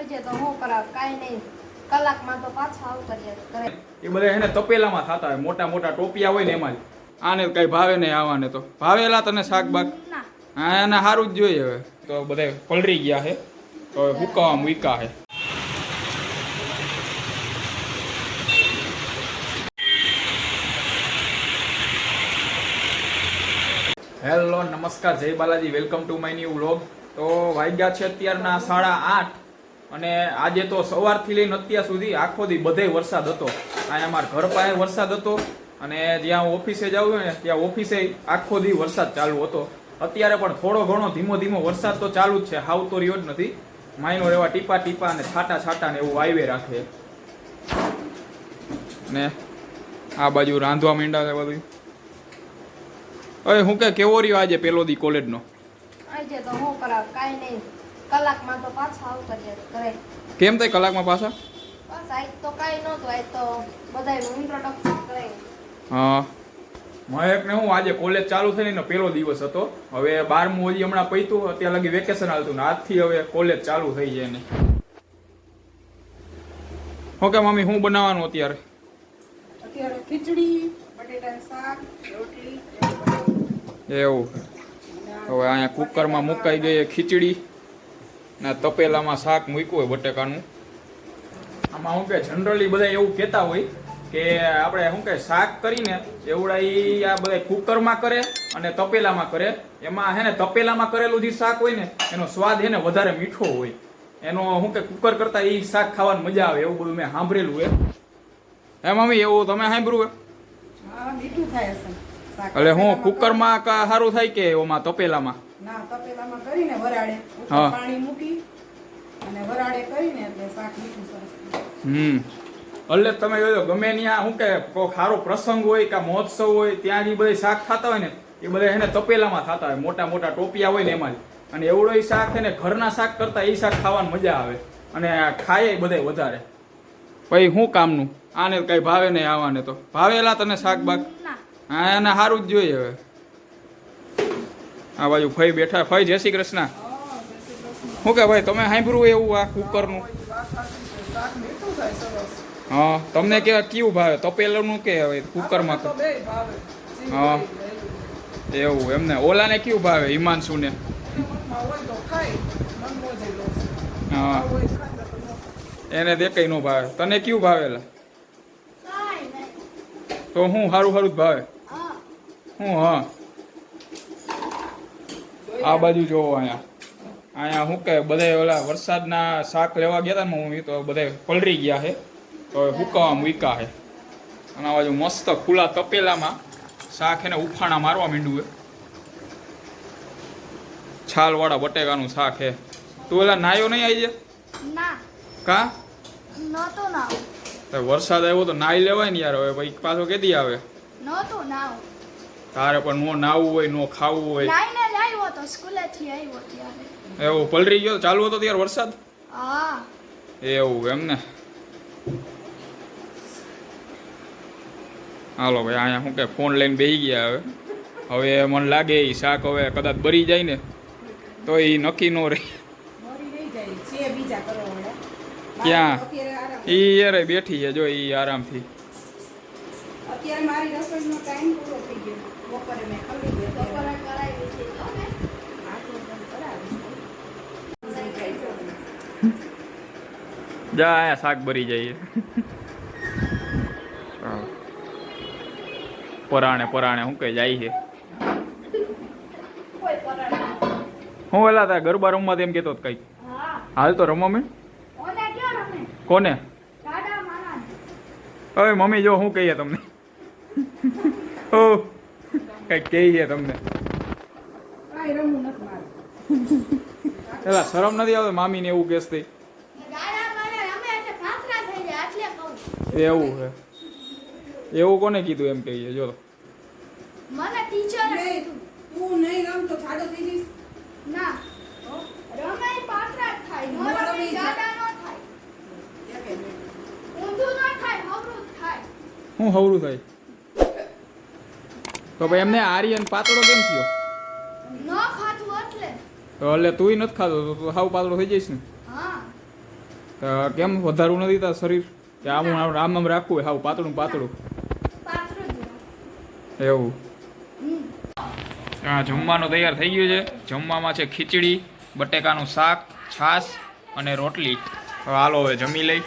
આજે તો હું કરાવ કાંઈ નહીં. કલાકમાં તો પાછો આવતા રહ્યા એ બધા એને તપેલામાં થતા હોય મોટા મોટા ટોપિયા હોય ને એમાં જ. આને કઈ ભાવે નહીં આવાને તો. ભાવેલા તને શાક બાક હા એને સારું જ જોઈએ હવે. તો બધા પલરી ગયા છે તો હુકાવા મૂકા છે હેલો નમસ્કાર. જય Balaji. Welcome to my new vlog. તો વાગ્યા છે અત્યારના સાડા આઠ. અને આજે તો સવારથી લઈને અત્યાર સુધી આખો દી બધે વરસાદ હતો. અહીંયા અમારા ઘર પાસે વરસાદ હતો અને જ્યાં હું ઓફિસે જાઉં ને ત્યાં ઓફિસે આખો દી વરસાદ ચાલુ હતો. અત્યારે પણ થોડો ઘણો ધીમો ધીમો વરસાદ તો ચાલુ જ છે. હાવ તો રહ્યો જ નથી. માઇનો એવા ટીપા ટીપા અને છાટા છાટા ને એવું વાયવે રાખે. ને આ બાજુ રાંધવા માંડ્યા છે બધું. અરે હું કે કેવો રહ્યો આજે પેલો દી કોલેજનો? આજે તો હું કરાવ, કાંઈ નહીં. કલાકમાં તો પાછા આવતા રહ્યા ઘરે. કેમ થાય કલાકમાં પાછા? બસ આજ તો કાંઈ નહોતું આજ તો બધાય ઇન્ટ્રોડક્શન કરે. હા. મહેકને હું આજે કોલેજ ચાલુ થઈ ને પહેલો દિવસ હતો. હવે બારમું હજી હમણાં પૈતું અત્યારે લગી વેકેશન હાલતું ને આજથી હવે કોલેજ ચાલુ થઈ જાય ને. ઓકે મમ્મી હું બનાવવાનું અત્યારે? અત્યારે ખીચડી બટેટાનું શાક રોટલી એવું. હવે અહીંયા કુકરમાં મુકાઈ ગઈ ખીચડી. ને તપેલામાં શાક મૂક્યું હોય બટેકાનું. આમાં શું કે જનરલી બધા એવું કહેતા હોય કે આપણે શું કે શાક કરીને એવડા એ આ બધા કુકરમાં કરે અને તપેલામાં કરે. એમાં હે ને તપેલામાં કરેલું જે શાક હોય ને એનો સ્વાદ હે ને વધારે મીઠો હોય. એનો શું કે કુકર કરતા એ શાક ખાવાની મજા આવે એવું બધું મેં સાંભળેલું હે. હે મમ્મી એવું તમે સાંભળ્યું હે? મીઠું થાય એટલે હું કુકરમાં સારું થાય કે ઓમાં તપેલામાં? ના તપેલામાં કરીને વરાળે. હા. પાણી મૂકી અને વરાળે કરીને એટલે શાક મીઠું સરસ હમ. એટલે તમે જોજો ગમે ત્યાં શું કે કોઈ સારો પ્રસંગ હોય કે મહોત્સવ હોય ત્યાં જે બધા શાક ખાતા હોય ને એ બધા એને તપેલામાં થતા હોય. મોટા મોટા ટોપિયા હોય ને એમાં જ. અને એવડો એ શાક છે ને ઘરના શાક કરતા એ શાક ખાવાની મજા આવે. અને ખાય બધા વધારે. પછી શું કામનું? આને કઈ ભાવે નહીં આવવાને તો. ભાવેલા તને શાક બાક હા એને સારું જ જોઈએ હવે. આ બાજુ ફઈ બેઠા. ફઈ જય શ્રી કૃષ્ણ. શું કે ભાઈ તમે સાંભળ્યું એવું આ કુકરનું? હા તમને કેવા કેવું ભાવે? તપેલાનું કે હવે કુકરમાં તો? હા. એવું એમને ઓલાને કેવું ભાવે હિમાંશુ ને મનમાં હોય તો ખાય મન મોજે લો હા. એને દેખાય નો ભાવે. તને કેવું ભાવેલા તો હું સારું સારું જ ભાવે? હું હા. આ બાજુ જોવો અહીંયા. અહીંયા શું કે બધા ઓલા વરસાદના શાક લેવા ગયા હતા ને મમ્મી તો બધા પલરી ગયા છે. તો હુકાવા મૂકા છે. અને આ બાજુ મસ્ત ખુલ્લા તપેલામાં શાક એને ઉફાણા મારવા માંડ્યું છે. છાલવાળા બટેકાનું શાક છે. તું ઓલા નાયો નહીં આવી જાય કા? વરસાદ આવ્યો તો નાઈ લેવાય ને યાર હવે ભાઈ પાછો કેદી આવે? તારે પણ નો નાવું હોય નો ખાવું હોય. તો સ્કૂલેથી આવ્યો ત્યારે. એવું પલરી ગયો? ચાલુ હતો ત્યારે વરસાદ? હા. એવું એમ ને. હાલો ભાઈ અહીંયા શું કે ફોન લઈને બેસી ગયા હવે. હવે મને લાગે એ શાક હવે કદાચ બરી જાય ને તો એ નક્કી નો રહે. ક્યાં? એ યાર બેઠી છે જો એ આરામથી. અત્યારે મારી રસોઈનો ટાઈમ પૂરો થઈ ગયો. બપોરે મેં ખવડી ગયો બપોરે કરાવી છે. જા આયા શાક ભરી જાય પરાણે પરાણે શું કઈ જાય છે? હું વેલા તા ગરબા રમવા તેમ કેતો કંઈક. હાલ તો રમો મેં ઓને ક્યાં રમે? કોને? હવે મમ્મી જો હું કહીએ તમને. ઓ તમને. કાંઈ નથી મારે. પેલા શરમ નથી આવતો મામીને એવું કેસ થઈ દાદા મારા રમે એટલે ખાખરા થઈ જાય એટલે કહું એવું છે એવું કોને કીધું એમ કહીએ? જો મને ટીચરે તું નહીં રમ તો જાડો થઈ જઈશ. ના. તો રમે ઈ પાથરા જ થાય. નો નો રમે રમે ઈ ઈ દાદા નો થાય. ઊંધું ન થાય હવરું થાય. શું હવરું થાય? તો ભાઈ એમને આર્યન પાતળો કેમ થયો? ન એટલે. તો એટલે તુંય નથી ખાતો તો તું હાવ પાતળો થઈ જઈશ ને. તો કેમ વધારવું નથી તાર શરીર? કે આમ આમ આમ આમ રાખવું હોય હાવ પાતળું પાતળું. એવું. હા જમવાનું તૈયાર થઈ ગયું છે. જમવામાં છે ખીચડી બટેકાનું શાક છાશ અને રોટલી. હવે હાલો હવે જમી લઈ.